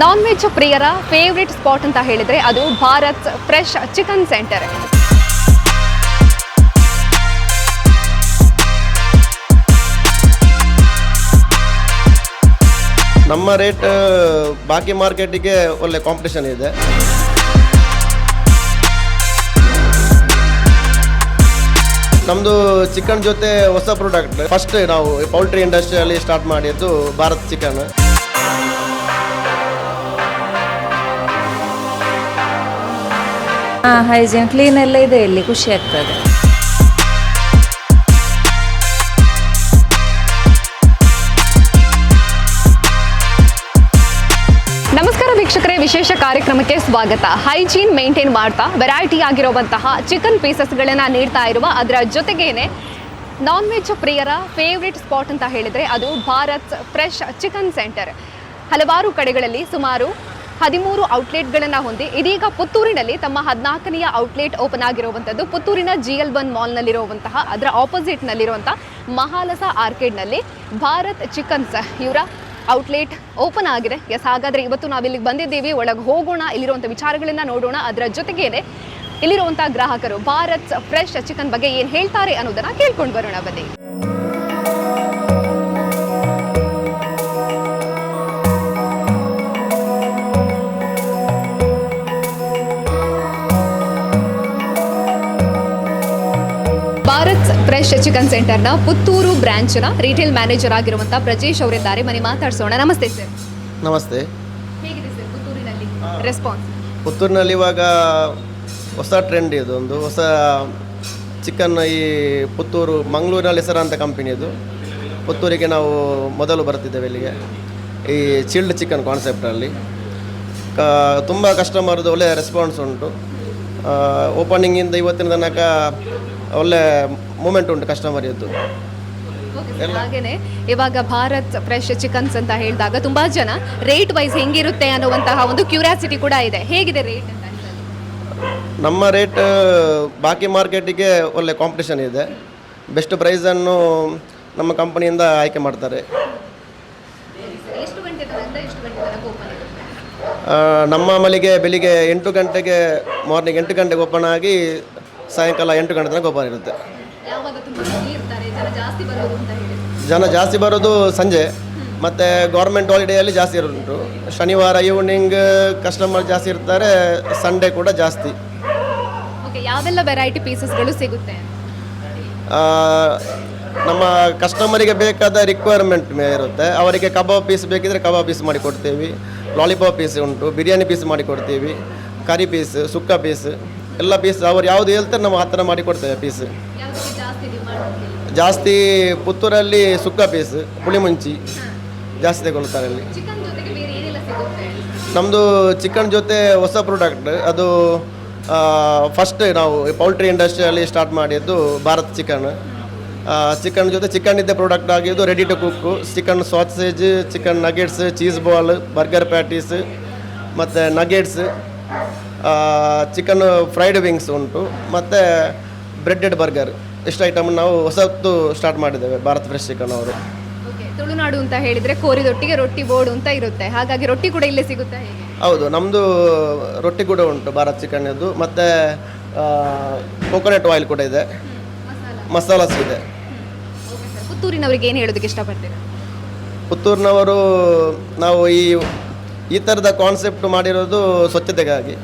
ನಾನ್ veg ಪ್ರಿಯರ favourite spot ಅಂತ ಹೇಳಿದ್ರೆ ಅದು ಭಾರತ್ ಫ್ರೆಶ್ ಚಿಕನ್ ಸೆಂಟರ್ ನಮ್ಮ ರೇಟ್ ಬಾಕಿ ಮಾರ್ಕೆಟಿಗೆ ಒಳ್ಳೆ ಕಾಂಪಿಟೇಷನ್ ಇದೆ. ನಮ್ಮದು ಚಿಕನ್ ಜೊತೆ ಹೊಸ ಪ್ರಾಡಕ್ಟ್ ಫಸ್ಟ್ ನಾವು ಪೌಲ್ಟ್ರಿ ಇಂಡಸ್ಟ್ರಿಯಲ್ಲಿ ಸ್ಟಾರ್ಟ್ ಮಾಡಿದ್ದು ಭಾರತ್ ಚಿಕನ್ ಹಾಂ ಹೈಜೀನ್ ಕ್ಲೀನ್ ಎಲ್ಲ ಇದೆ ಇಲ್ಲಿ, ಖುಷಿ ಆಗ್ತದೆ. ನಮಸ್ಕಾರ ವೀಕ್ಷಕರೇ, ವಿಶೇಷ ಕಾರ್ಯಕ್ರಮಕ್ಕೆ ಸ್ವಾಗತ. ಹೈಜೀನ್ ಮೇಂಟೈನ್ ಮಾಡ್ತಾ ವೆರೈಟಿ ಆಗಿರುವಂತಹ ಚಿಕನ್ ಪೀಸಸ್ಗಳನ್ನು ನೀಡ್ತಾ ಇರುವ ಅದರ ಜೊತೆಗೇನೆ ನಾನ್ ವೆಜ್ ಪ್ರಿಯರ ಫೇವ್ರೆಟ್ ಸ್ಪಾಟ್ ಅಂತ ಹೇಳಿದ್ರೆ ಅದು ಭಾರತ್ ಫ್ರೆಶ್ ಚಿಕನ್ ಸೆಂಟರ್ ಹಲವಾರು ಕಡೆಗಳಲ್ಲಿ ಸುಮಾರು ಹದಿಮೂರು ಔಟ್ಲೆಟ್ಗಳನ್ನು ಹೊಂದಿ ಇದೀಗ ಪುತ್ತೂರಿನಲ್ಲಿ ತಮ್ಮ ಹದಿನಾಲ್ಕನೆಯ ಔಟ್ಲೆಟ್ ಓಪನ್ ಆಗಿರುವಂಥದ್ದು. ಪುತ್ತೂರಿನ ಜಿ ಎಲ್ ಒನ್ ಮಾಲ್ನಲ್ಲಿರುವಂತಹ, ಅದರ ಆಪೋಸಿಟ್ನಲ್ಲಿರುವಂಥ ಮಹಾಲಸ ಆರ್ಕೇಡ್ನಲ್ಲಿ ಭಾರತ್ ಚಿಕನ್ಸ್ ಇವರ ಔಟ್ಲೆಟ್ ಓಪನ್ ಆಗಿದೆ. ಎಸ್, ಹಾಗಾದರೆ ಇವತ್ತು ನಾವಿಲ್ಲಿಗೆ ಬಂದಿದ್ದೀವಿ. ಒಳಗೆ ಹೋಗೋಣ, ಇಲ್ಲಿರುವಂಥ ವಿಚಾರಗಳನ್ನು ನೋಡೋಣ. ಅದರ ಜೊತೆಗೇನೆ ಇಲ್ಲಿರುವಂಥ ಗ್ರಾಹಕರು, ಭಾರತ್ ಫ್ರೆಶ್ ಚಿಕನ್ ಬಗ್ಗೆ ಏನು ಹೇಳ್ತಾರೆ ಅನ್ನೋದನ್ನು ಕೇಳ್ಕೊಂಡು ಬರೋಣ ಬನ್ನಿ. ಫ್ರೆಶ್ ಚಿಕನ್ ಸೆಂಟರ್ನ ಪುತ್ತೂರು ಬ್ರಾಂಚ್ನ ರಿಟೇಲ್ ಮ್ಯಾನೇಜರ್ ಆಗಿರುವಂಥ ಪ್ರಜೇಶ್ ಅವರಿದ್ದಾರೆ. ಮನೆ ಮಾತಾಡ್ಸೋಣ. ನಮಸ್ತೆ ಸರ್ ನಮಸ್ತೆ. ಹೇಗಿದೆ ಸರ್ ಪುತ್ತೂರಿನಲ್ಲಿ ರೆಸ್ಪಾನ್ಸ್ ಪುತ್ತೂರಿನಲ್ಲಿ ಇವಾಗ ಹೊಸ ಟ್ರೆಂಡ್ ಇದೊಂದು ಒಂದು ಹೊಸ ಚಿಕನ್ ಈ ಪುತ್ತೂರು ಮಂಗಳೂರಿನಲ್ಲಿ ಹೆಸರಾಂತ ಕಂಪನಿ ಇದು. ಪುತ್ತೂರಿಗೆ ನಾವು ಮೊದಲು ಬರ್ತಿದ್ದೇವೆ ಇಲ್ಲಿಗೆ. ಈ ಚಿಲ್ಡ್ ಚಿಕನ್ ಕಾನ್ಸೆಪ್ಟಲ್ಲಿ ಕ ತುಂಬ ಕಸ್ಟಮರ್ದು ಒಳ್ಳೆಯ ರೆಸ್ಪಾನ್ಸ್ ಉಂಟು. ಓಪನಿಂಗಿಂದ ಇವತ್ತಿನ ತನಕ ಒಳ್ಳೆ ಮೂಮೆಂಟ್ ಉಂಟು ಕಸ್ಟಮರ್ ಇದ್ದು. ಹಾಗೇನೆ. ಇವಾಗ ಭಾರತ್ ಫ್ರೆಶ್ ಚಿಕನ್ಸ್ ಅಂತ ಹೇಳಿದಾಗ ತುಂಬಾ ಜನ ರೇಟ್ ವೈಸ್ ಹೆಂಗಿರುತ್ತೆ ಅನ್ನುವಂತಹ ಒಂದು ಕ್ಯೂರಿಯಾಸಿಟಿ ಕೂಡ ಇದೆ. ಹೇಗಿದೆ ರೇಟ್ ಅಂತ ನಮ್ಮ ರೇಟ್ ಬಾಕಿ ಮಾರ್ಕೆಟಿಗೆ ಒಳ್ಳೆ ಕಾಂಪಿಟೇಷನ್ ಇದೆ. ಬೆಸ್ಟ್ ಪ್ರೈಸನ್ನು ನಮ್ಮ ಕಂಪನಿಯಿಂದ ಆಯ್ಕೆ ಮಾಡ್ತಾರೆ. ಆ, ನಮ್ಮ ಮಳಿಗೆ ಬೆಳಿಗ್ಗೆ ಎಂಟು ಗಂಟೆಗೆ ಮಾರ್ನಿಂಗ್ ಎಂಟು ಗಂಟೆಗೆ ಓಪನ್ ಆಗಿ ಸಾಯಂಕಾಲ ಎಂಟು ಗಂಟೆ ತನಕ ಓಪನ್ ಇರುತ್ತೆ. ಯಾವಾಗ ತುಂಬಾ busy ಇರ್ತಾರೆ ಜನ ಜಾಸ್ತಿ ಬರೋದು ಅಂತ ಹೇಳಿ. ಜನ ಜಾಸ್ತಿ ಬರೋದು ಸಂಜೆ ಮತ್ತು ಗೌರ್ಮೆಂಟ್ ಹಾಲಿಡೇಯಲ್ಲಿ ಜಾಸ್ತಿ ಇರುಂಟು. ಶನಿವಾರ ಈವ್ನಿಂಗ್ ಕಸ್ಟಮರ್ ಜಾಸ್ತಿ ಇರ್ತಾರೆ ಸಂಡೇ ಕೂಡ ಜಾಸ್ತಿ. ಓಕೆ ಯಾವೆಲ್ಲ ವೆರೈಟಿ ಪೀಸಸ್ಗಳು ಸಿಗುತ್ತೆ? ಆ, ನಮ್ಮ ಕಸ್ಟಮರಿಗೆ ಬೇಕಾದ ರಿಕ್ವೈರ್ಮೆಂಟ್ ಇರುತ್ತೆ. ಅವರಿಗೆ ಕಬಾಬ್ ಪೀಸ್ ಬೇಕಿದ್ರೆ ಕಬಾಬ್ ಪೀಸ್ ಮಾಡಿ ಕೊಡ್ತೀವಿ. ಲಾಲಿಪಾಪ್ ಪೀಸ್ ಉಂಟು ಬಿರಿಯಾನಿ ಪೀಸ್ ಮಾಡಿ ಕೊಡ್ತೀವಿ. ಕರಿ ಪೀಸ್ ಸುಕ್ಕ ಪೀಸ್ ಎಲ್ಲ ಪೀಸ್ ಅವ್ರು ಯಾವ್ದು ಹೇಳ್ತಾರೆ ನಾವು ಆ ಥರ ಮಾಡಿ ಕೊಡ್ತೇವೆ ಪೀಸ್. ಜಾಸ್ತಿ ಪುತ್ತೂರಲ್ಲಿ ಸುಕ್ಕ ಪೀಸ್ ಪುಳಿಮುಂಚಿ ಜಾಸ್ತಿ ತಗೊಳ್ತಾರೆ ಅಲ್ಲಿ. ನಮ್ಮದು ಚಿಕನ್ ಜೊತೆ ಹೊಸ ಪ್ರಾಡಕ್ಟ್ ಅದು ಫಸ್ಟ್ ನಾವು ಪೌಲ್ಟ್ರಿ ಇಂಡಸ್ಟ್ರಿಯಲ್ಲಿ ಸ್ಟಾರ್ಟ್ ಮಾಡಿದ್ದು ಭಾರತ್ ಚಿಕನ್ ಚಿಕನ್ ಜೊತೆ ಚಿಕನ್ ಇದ್ದ ಪ್ರಾಡಕ್ಟ್ ಆಗಿದ್ದು ready to cook chicken sausage chicken nuggets cheese ball burger patties ಮತ್ತು ನಗೆಟ್ಸ್ ಚಿಕನ್ ಫ್ರೈಡ್ ವಿಂಗ್ಸ್ ಉಂಟು ಮತ್ತು ಬ್ರೆಡ್ಡೆಡ್ ಬರ್ಗರ್ ಇಷ್ಟು ಐಟಮ್ ನಾವು ಹೊಸತ್ತು ಸ್ಟಾರ್ಟ್ ಮಾಡಿದ್ದೇವೆ ಭಾರತ್ ಫ್ರೆಶ್ ಚಿಕನ್ ಅವರು. ತುಳುನಾಡು ಅಂತ ಹೇಳಿದ್ರೆ ಕೋರಿದೊಟ್ಟಿಗೆ ರೊಟ್ಟಿ ಬೋರ್ಡ್ ಅಂತ ಇರುತ್ತೆ. ಹಾಗಾಗಿ ರೊಟ್ಟಿ ಕೂಡ ಇಲ್ಲೇ ಸಿಗುತ್ತೆ ಹೌದು ನಮ್ಮದು ರೊಟ್ಟಿ ಕೂಡ ಉಂಟು ಭಾರತ್ ಚಿಕನ್ದು ಮತ್ತು ಕೋಕೋನಟ್ ಆಯಿಲ್ ಕೂಡ ಇದೆ. ಮಸಾಲಾಸ್ ಇದೆ. ಪುತ್ತೂರಿನವರಿಗೆ ಏನು ಹೇಳೋದಕ್ಕೆ ಇಷ್ಟಪಡ್ತೀರಾ? ಪುತ್ತೂರಿನವರು ನಾವು ಈ ಈ ಥರದ ಕಾನ್ಸೆಪ್ಟ್ ಮಾಡಿರೋದು ಸ್ವಚ್ಛತೆಗಾಗಿ.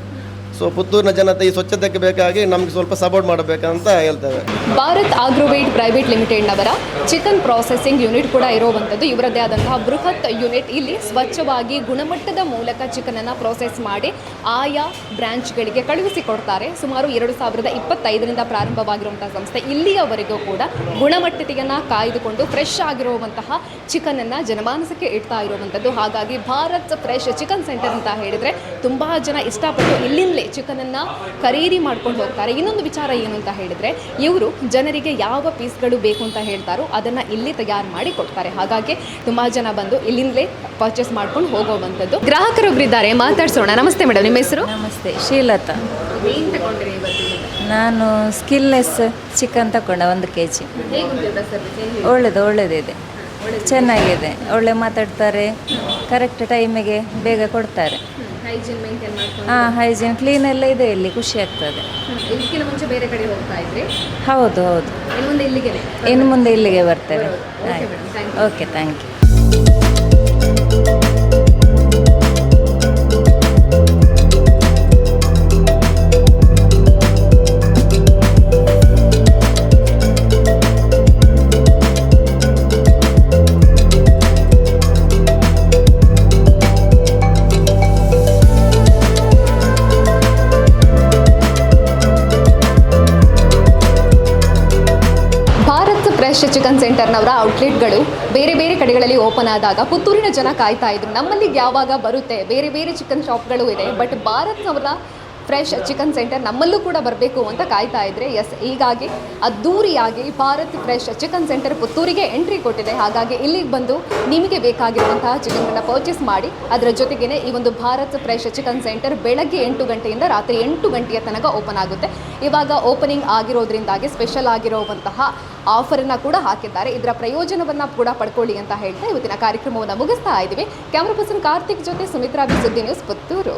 ಸೊ ಪುತ್ತೂರಿನ ಜನತೆ ಈ ಸ್ವಚ್ಛತೆಗೆ ಬೇಕಾಗಿ ನಮಗೆ ಸ್ವಲ್ಪ ಸಪೋರ್ಟ್ ಮಾಡಬೇಕಂತ ಹೇಳ್ತೇವೆ. ಭಾರತ್ ಆಗ್ರೋವೇಟ್ ಪ್ರೈವೇಟ್ ಲಿಮಿಟೆಡ್ ನವರ ಚಿಕನ್ ಪ್ರಾಸೆಸಿಂಗ್ ಯೂನಿಟ್ ಕೂಡ ಇರುವಂತದ್ದು ಇವರದ್ದೇ ಆದಂತಹ ಬೃಹತ್ ಯೂನಿಟ್ ಇಲ್ಲಿ ಸ್ವಚ್ಛವಾಗಿ ಗುಣಮಟ್ಟದ ಮೂಲಕ ಚಿಕನನ್ನು ಪ್ರೋಸೆಸ್ ಮಾಡಿ ಆಯಾ ಬ್ರಾಂಚ್ಗಳಿಗೆ ಕಳುಹಿಸಿಕೊಡ್ತಾರೆ ಸುಮಾರು ಎರಡು ಸಾವಿರದ ಇಪ್ಪತ್ತೈದರಿಂದ ಪ್ರಾರಂಭವಾಗಿರುವಂತಹ ಸಂಸ್ಥೆ ಇಲ್ಲಿಯವರೆಗೂ ಕೂಡ ಗುಣಮಟ್ಟತೆಯನ್ನು ಕಾಯ್ದುಕೊಂಡು ಫ್ರೆಶ್ ಆಗಿರುವಂತಹ ಚಿಕನನ್ನು ಜನಮಾನಸಕ್ಕೆ ಇಡ್ತಾ ಇರುವಂತದ್ದು ಹಾಗಾಗಿ ಭಾರತ್ ಫ್ರೆಶ್ ಚಿಕನ್ ಸೆಂಟರ್ ಅಂತ ಹೇಳಿದ್ರೆ ತುಂಬಾ ಜನ ಇಷ್ಟಪಟ್ಟು ಇಲ್ಲಿಂದಲೇ ಚಿಕನನ್ನು ಖರೀದಿ ಮಾಡ್ಕೊಂಡು ಹೋಗ್ತಾರೆ. ಇನ್ನೊಂದು ವಿಚಾರ ಏನು ಅಂತ ಹೇಳಿದರೆ ಇವರು ಜನರಿಗೆ ಯಾವ ಪೀಸ್ಗಳು ಬೇಕು ಅಂತ ಹೇಳ್ತಾರೋ ಅದನ್ನು ಇಲ್ಲಿ ತಯಾರು ಮಾಡಿ ಕೊಡ್ತಾರೆ. ಹಾಗಾಗಿ ತುಂಬ ಜನ ಬಂದು ಇಲ್ಲಿಂದಲೇ ಪರ್ಚೇಸ್ ಮಾಡ್ಕೊಂಡು ಹೋಗೋವಂಥದ್ದು. ಗ್ರಾಹಕರೊಬ್ಬರಿದ್ದಾರೆ ಮಾತಾಡ್ಸೋಣ. ನಮಸ್ತೆ ಮೇಡಮ್ ನಿಮ್ಮ ಹೆಸರು? ನಮಸ್ತೆ ಶ್ರೀಲತಾ ಏನು ತಗೊಂಡ್ರಿ ನಾನು ಸ್ಕಿಲ್ಲೆಸ್ ಚಿಕನ್ ತಗೊಂಡ ಒಂದು ಕೆ ಜಿ ಒಳ್ಳೇದು ಒಳ್ಳೇದಿದೆ. ಚೆನ್ನಾಗಿದೆ. ಒಳ್ಳೆ ಮಾತಾಡ್ತಾರೆ. ಕರೆಕ್ಟ್ ಟೈಮಿಗೆ ಬೇಗ ಕೊಡ್ತಾರೆ. ಹೈಜೀನ್ ಮೇಂಟೈನ್ ಮಾಡ್ಕೊಂಡು? ಹಾಂ ಹೈಜೀನ್ ಕ್ಲೀನ್ ಎಲ್ಲ ಇದೆ ಇಲ್ಲಿ ಖುಷಿ ಆಗ್ತದೆ. ಇದಕ್ಕಿಂತ ಮುಂಚೆ ಬೇರೆ ಕಡೆ ಹೋಗ್ತಾ ಇದ್ರಿ? ಹೌದು ಹೌದು. ಇನ್ನು ಮುಂದೆ ಇಲ್ಲಿಗೆ ಇನ್ನು ಮುಂದೆ ಇಲ್ಲಿಗೆ. Thank okay thank you fresh chicken ಸೆಂಟರ್ನವರ ಔಟ್ಲೆಟ್ಗಳು ಬೇರೆ ಬೇರೆ ಕಡೆಗಳಲ್ಲಿ ಓಪನ್ ಆದಾಗ ಪುತ್ತೂರಿನ ಜನ ಕಾಯ್ತಾ ಇದ್ರು. ನಮ್ಮಲ್ಲಿ ಯಾವಾಗ ಬರುತ್ತೆ? ಬೇರೆ ಬೇರೆ ಚಿಕನ್ ಶಾಪ್ಗಳು ಇದೆ ಬಟ್ ಭಾರತ್ನವರ ಫ್ರೆಶ್ ಚಿಕನ್ ಸೆಂಟರ್ ನಮ್ಮಲ್ಲೂ ಕೂಡ ಬರಬೇಕು ಅಂತ ಕಾಯ್ತಾ ಇದ್ರೆ, ಎಸ್, ಹೀಗಾಗಿ ಅದ್ದೂರಿಯಾಗಿ ಭಾರತ್ ಫ್ರೆಶ್ ಚಿಕನ್ ಸೆಂಟರ್ ಪುತ್ತೂರಿಗೆ ಎಂಟ್ರಿ ಕೊಟ್ಟಿದೆ. ಹಾಗಾಗಿ ಇಲ್ಲಿಗೆ ಬಂದು ನಿಮಗೆ ಬೇಕಾಗಿರುವಂತಹ ಚಿಕನ್ಗಳನ್ನ ಪರ್ಚೇಸ್ ಮಾಡಿ, ಅದರ ಜೊತೆಗೇನೆ ಈ ಒಂದು ಭಾರತ್ ಫ್ರೆಶ್ ಚಿಕನ್ ಸೆಂಟರ್ ಬೆಳಗ್ಗೆ ಎಂಟು ಗಂಟೆಯಿಂದ ರಾತ್ರಿ ಎಂಟು ಗಂಟೆಯ ತನಕ ಓಪನ್ ಆಗುತ್ತೆ. ಇವಾಗ ಓಪನಿಂಗ್ ಆಗಿರೋದ್ರಿಂದಾಗಿ ಸ್ಪೆಷಲ್ ಆಗಿರುವಂತಹ ಆಫರನ್ನು ಕೂಡ ಹಾಕಿದ್ದಾರೆ. ಇದರ ಪ್ರಯೋಜನವನ್ನು ಕೂಡ ಪಡ್ಕೊಳ್ಳಿ ಅಂತ ಹೇಳ್ತಾ ಇವತ್ತಿನ ಕಾರ್ಯಕ್ರಮವನ್ನು ಮುಗಿಸ್ತಾ ಇದ್ದೀವಿ ಕ್ಯಾಮ್ರಾ ಪರ್ಸನ್ ಕಾರ್ತಿಕ್ ಜೊತೆ Sumitra B Suddi news Puttur.